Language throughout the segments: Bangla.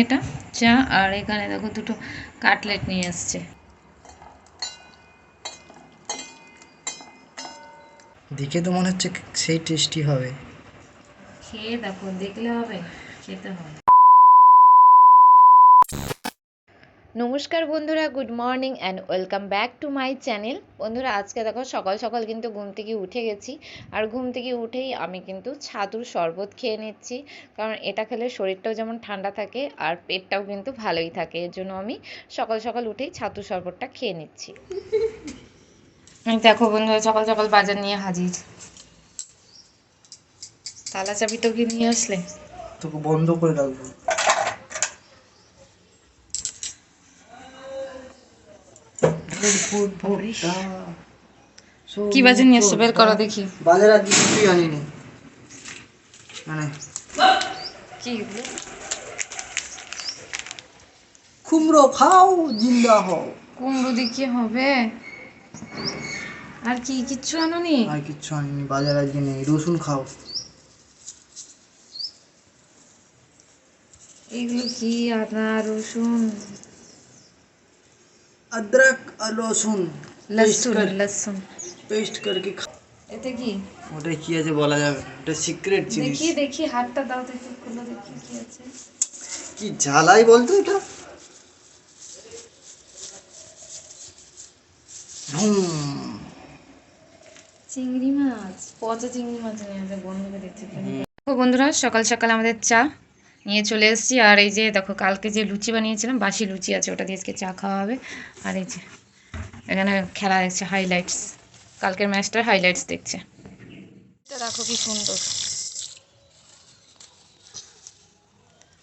এটা চা আর এখানে দেখো দুটো কাটলেট নিয়ে আসছে। দেখে তো মনে হচ্ছে সেই টেস্টি হবে। খেয়ে দেখো দেখলে হবে খেতে হবে। নমস্কার বন্ধুরা good morning and welcome back to my channel বন্ধুরা, আজকে দেখো সকাল সকাল কিন্তু ঘুম থেকে উঠে গেছি, আর ঘুম থেকে উঠেই আমি কিন্তু ছাতুর শরবত খেয়ে নিচ্ছি, কারণ এটা খেলে শরীরটাও যেমন ঠান্ডা থাকে, আর পেটটাও কিন্তু ভালোই থাকে, এর জন্য আমি সকাল সকাল উঠেই ছাতুর শরবতটা খেয়ে নিচ্ছি। দেখো বন্ধুরা, সকাল সকাল বাজার নিয়ে হাজির। তালা চাবি তো কি নিয়ে আসলে? তোকে বন্ধ করে রাখব কি বাজার নিয়ে এসছো বের করো দেখি। বাজার আর কিছুই আনিনি। মানে কি কুমড়ো খাও জিন্দা হও। কুমড়ো দিয়ে কি হবে? আর কি কিচ্ছু আনোনি? আর কিচ্ছু আনিনি বাজার আজকে নেই। রসুন খাও। এগুলো কি আদা রসুন? अदरक और लहसुन লসুন লসুন পেস্ট करके খা এতে কি ওটা কি আছে বলা যাবে না ওটা সিক্রেট জিনিস দেখি দেখি হাতটা দাও দেখি খুলে দেখি কি আছে কি ঝালাই বলতো এটা হুম চিংড়ি মাছ পচা চিংড়ি মাছ নিয়ে আছে বন্ধুকে দেখছি দেখো বন্ধুরা সকাল সকাল আমাদের চা নিয়ে চলে এসেছি। আর এই যে দেখো কালকে যে লুচি বানিয়েছিলাম বাসি লুচি আছে ওটা দিয়ে আজকে চা খাওয়া হবে। আর এই যে এখানে খেলা দেখছে হাইলাইটস কালকের ম্যাচটার হাইলাইটস দেখছে। এটা দেখো কি সুন্দর।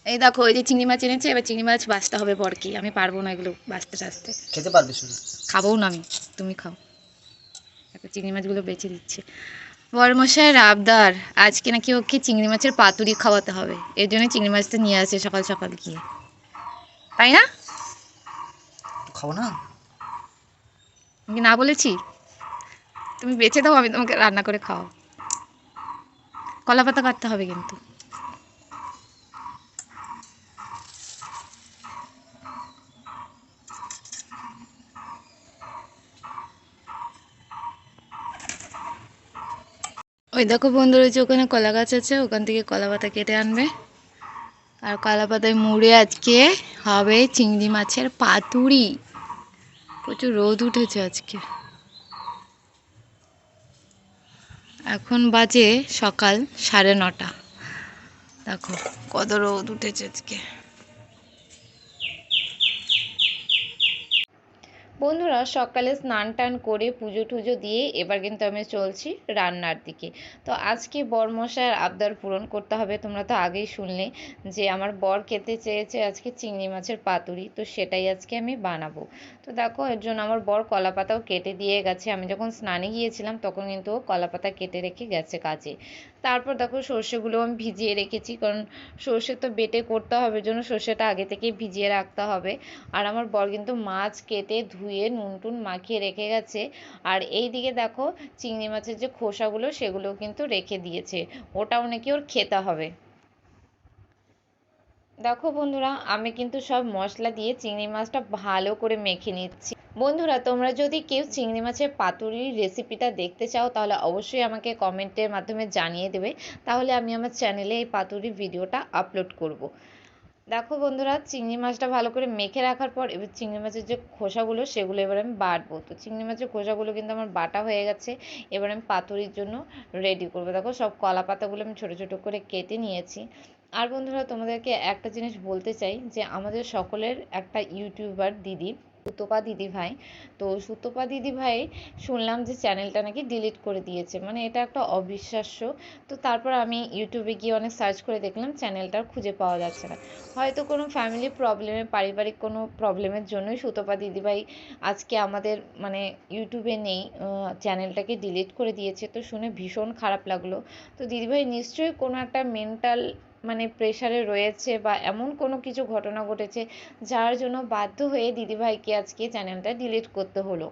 এই দেখো এই যে চিংড়ি মাছ এনেছে এবার চিংড়ি মাছ বাছতে হবে পর বরকি। আমি পারব না এগুলো বাঁচতে টাছতে খেতে পারবে শুধু খাবও না আমি তুমি খাও। দেখো চিংড়ি মাছগুলো বেছে দিচ্ছে। বরমশাইয়ের রাবদার আজকে নাকি ওকে চিংড়ি মাছের পাতুরি খাওয়াতে হবে। এর জন্য চিংড়ি মাছটা নিয়ে আসে সকাল সকাল গিয়ে। তাই না? খাব না? আমি কি না বলেছি? তুমি বেছে দাও আমি তোমাকে রান্না করে খাও কলা পাতা কাটতে হবে কিন্তু। ওই দেখো বন্ধু রয়েছে ওখানে কলা গাছ আছে, ওখান থেকে কলা পাতা কেটে আনবে। আর কলা পাতায় মুড়ে আজকে হবে চিংড়ি মাছের পাতুরি প্রচুর রোদ উঠেছে আজকে। এখন বাজে সকাল সাড়ে নটা। দেখো, কত রোদ উঠেছে আজকে। বন্ধুরা, সকালে স্নান টান করে পুজো টুজো দিয়ে এবার কিন্তু আমি চলছি রান্নার দিকে। তো আজকে বরমশাইয়ের আবদার পূরণ করতে হবে, তোমরা তো আগেই শুনলে যে আমার বর খেতে চেয়েছে আজকে চিংড়ি মাছের পাতুরি, তো সেটাই আজকে আমি বানাবো। তো দেখো, এর জন্য আমার বর কলা পাতাও কেটে দিয়ে গেছে। আমি যখন স্নানে গিয়েছিলাম, তখন কিন্তু ও কলা পাতা কেটে রেখে গেছে কাজে। তারপর দেখো, সর্ষেগুলো আমি ভিজিয়ে রেখেছি, কারণ সর্ষে তো বেটে করতে হবে জন্য সর্ষেটা আগে থেকেই ভিজিয়ে রাখতে হবে। আর আমার বর কিন্তু মাছ কেটে ধুয়ে নুন টুন মাখিয়ে রেখে গেছে। আর এই দিকে দেখো চিংড়ি মাছের যে খোসাগুলো সেগুলো কিন্তু রেখে দিয়েছে। ওটাও নাকি ওর খেতে হবে। দেখো বন্ধুরা, আমি কিন্তু সব মশলা দিয়ে চিংড়ি মাছটা ভালো করে মেখে নিচ্ছি। বন্ধুরা, তোমরা যদি কেউ চিংড়ি মাছের পাতুরির রেসিপিটা দেখতে চাও, তাহলে অবশ্যই আমাকে কমেন্টের মাধ্যমে জানিয়ে দেবে। তাহলে আমি আমার চ্যানেলে এই পাতুরির ভিডিওটা আপলোড করব। দেখো বন্ধুরা, চিংড়ি মাছটা ভালো করে মেখে রাখার পর এবার চিংড়ি মাছের যে খোসাগুলো, সেগুলো এবার আমি বাটবো। তো চিংড়ি মাছের খোসাগুলো কিন্তু আমার বাটা হয়ে গেছে, এবার আমি পাতুরির জন্য রেডি করব। দেখো সব কলা পাতাগুলো আমি ছোটো ছোটো করে কেটে নিয়েছি। আর বন্ধুরা, তোমাদেরকে একটা জিনিস বলতে চাই যে, আমাদের সকলের একটা ইউটিউবার দিদি সুতপা দিদি ভাই তো সুতপা দিদি ভাই শুনলাম যে চ্যানেলটা নাকি ডিলিট করে দিয়েছে। মানে এটা একটা অবিশ্বাস্য। তো তারপর আমি ইউটিউবে গিয়ে অনেক সার্চ করে দেখলাম, চ্যানেলটা খুঁজে পাওয়া যাচ্ছে না। হয়তো কোনো ফ্যামিলি প্রবলেমে পারিবারিক কোনো প্রবলেমের জন্যই সুতপা দিদিভাই আজকে আমাদের মানে ইউটিউবে নেই চ্যানেলটাকে ডিলিট করে দিয়েছে। তো শুনে ভীষণ খারাপ লাগল। তো দিদিভাই নিশ্চয়ই কোনো একটা মেন্টাল মানে প্রেশারে রয়েছে বা এমন কোনো কিছু ঘটনা ঘটেছে যার জন্য বাধ্য হয়ে দিদিভাইকে আজকে চ্যানেলটা ডিলিট করতে হলো।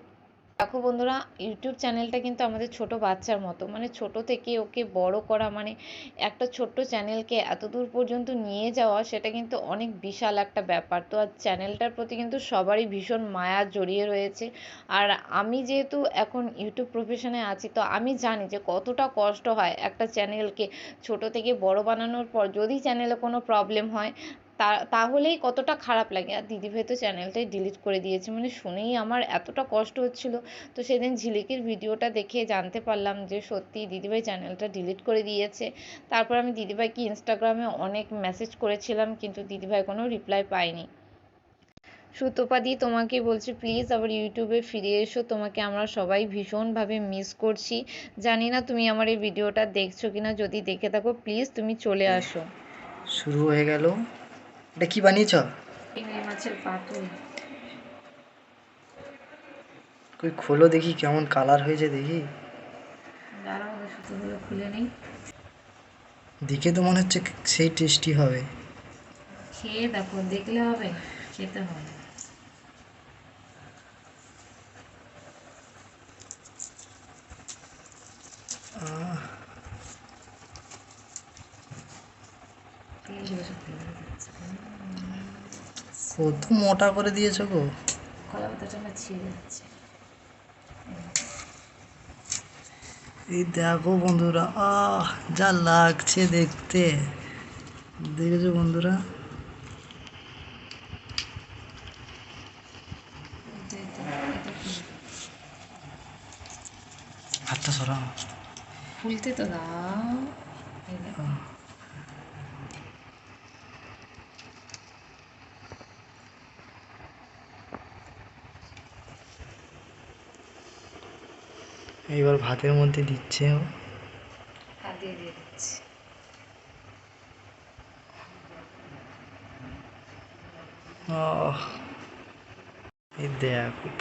দেখো বন্ধুরা ইউটিউব চ্যানেলটা কিন্তু আমাদের ছোট বাচ্চার মতো। মানে ছোট থেকে ওকে বড় করা মানে একটা ছোট্ট চ্যানেলকে এত দূর পর্যন্ত নিয়ে যাওয়া, সেটা কিন্তু অনেক বিশাল একটা ব্যাপার। তো আর চ্যানেলটার প্রতি কিন্তু সবারই ভীষণ মায়া জড়িয়ে রয়েছে। আর আমি যেহেতু এখন ইউটিউব প্রফেশনে আছি, তো আমি জানি যে কতটা কষ্ট হয় একটা চ্যানেলকে ছোট থেকে বড় বানানোর পর যদি চ্যানেলে কোনো প্রবলেম হয় তা, তাহলেই কতটা খারাপ লাগে। আর দিদিভাই তো চ্যানেলটাই ডিলিট করে দিয়েছে। মানে শুনেই আমার এতটা কষ্ট হচ্ছিল। তো সেদিন ঝিলিকির ভিডিওটা দেখে জানতে পারলাম যে সত্যি দিদিভাই চ্যানেলটা ডিলিট করে দিয়েছে। তারপর আমি দিদিভাইকে ইনস্টাগ্রামে অনেক মেসেজ করেছিলাম, কিন্তু দিদিভাই কোনো রিপ্লাই পাইনি সুতোপাদি তোমাকে বলছি প্লিজ আবার ইউটিউবে ফিরে এসো। তোমাকে আমরা সবাই ভীষণভাবে মিস করছি। জানি না তুমি আমার এই ভিডিওটা দেখছ কিনা। যদি দেখে থাকো প্লিজ তুমি চলে আসো। শুরু হয়ে গেল। এটা কি বানিয়েছ? মাছের কই খোলো দেখি কেমন কালার হয়েছে দেখি। সুতোগুলো খুলে নিই। দেখে তো মনে হচ্ছে সেই টেস্টি হবে। খেয়ে দেখো দেখলে হবে খেতে হবে। কত মোটা করে দিয়েছ গো। কলা পাতাটা আমার ছিঁড়ে যাচ্ছে। এই দেখো বন্ধুরা আহ যা লাগছে দেখতে। দেখেছ বন্ধুরা? হাতটা সরা খুলতে তো দাও। এইবার ভাতের মধ্যে দিচ্ছে ও। হাত দিয়ে দিয়ে দিচ্ছি। আহ,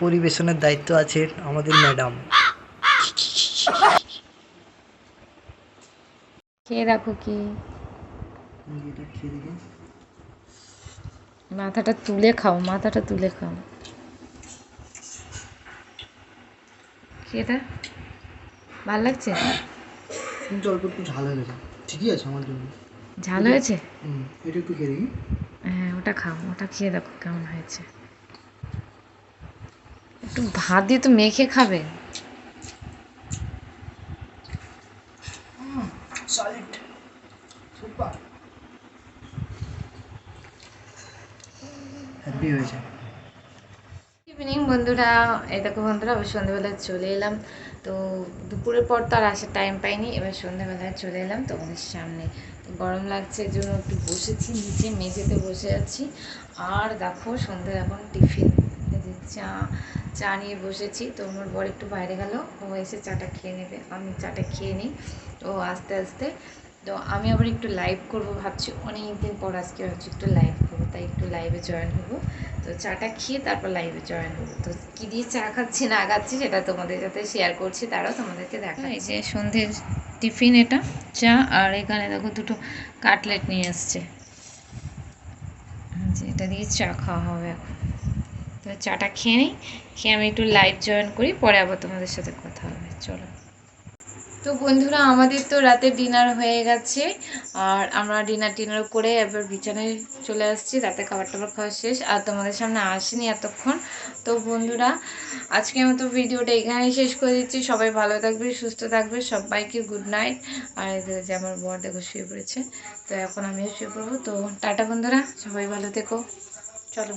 পরিবেশনের দায়িত্ব আছে আমাদের ম্যাডাম। খেয়ে দেখো কি। মাথাটা তুলে খাও মাথাটা তুলে খাও। খেয়ে ভালো লাগছে? কিন্তু অল্প একটু ঝাল হয়ে গেছে। ঠিকই আছে আমার জন্য। ঝাল হয়েছে? হুম এটা একটু খেয়ে দেখি হ্যাঁ ওটা খাও ওটা খেয়ে দেখো কেমন হয়েছে। একটু ভাত দিয়ে তো মেখে খাবে। সলিড সুপার হ্যাপি হয়েছে। ইভিনিং বন্ধুরা। এই দেখো বন্ধুরা আবার সন্ধ্যেবেলায় চলে এলাম। তো দুপুরের পর তো আর আসার টাইম পাইনি। এবার সন্ধ্যাবেলায় চলে এলাম তোমাদের সামনে। গরম লাগছে, এর জন্য একটু বসেছি, নিচে মেঝেতে বসে আছি। আর দেখো সন্ধ্যের এখন টিফিন চা চা নিয়ে বসেছি। তো আমার বর একটু বাইরে গেল। ও এসে চাটা খেয়ে নেবে। আমি চাটা খেয়ে নিই। ও আস্তে আস্তে তো আমি আবার একটু লাইভ করব ভাবছি। অনেক দিন পর আজকে ভাবছি একটু লাইভ করব তাই একটু লাইভে জয়েন হব। তো চাটা খেয়ে তারপর লাইভে জয়েন হব। তো কী দিয়ে চা খাচ্ছি না খাচ্ছি সেটা তোমাদের সাথে শেয়ার করছি তারাও তোমাদেরকে দেখা এই যে সন্ধ্যের টিফিন এটা চা আর এখানে দেখো দুটো কাটলেট নিয়ে আসছে। এটা দিয়ে চা খাওয়া হবে এখন। তো চাটা খেয়ে নিই খেয়ে আমি একটু লাইভ জয়েন করি পরে আবার তোমাদের সাথে কথা হবে। চলো। তো বন্ধুরা, আমাদের তো রাতে ডিনার হয়ে গেছে, আর আমরা ডিনার টিনার করে এবার বিছানায় চলে আসছি, রাতে খাবার টাবার খাওয়া শেষ, আর তোমাদের সামনে আসিনি এতক্ষণ। তো বন্ধুরা, আজকের মতো ভিডিওটা এখানেই শেষ করে দিচ্ছি। সবাই ভালো থাকবে, সুস্থ থাকবে, সবাইকে গুড নাইট আর এদের যে আমার বর দেখো শুয়ে পড়েছে, তো এখন আমিও শুয়ে পড়ব। তো টাটা বন্ধুরা, সবাই ভালো থেকো। চলো।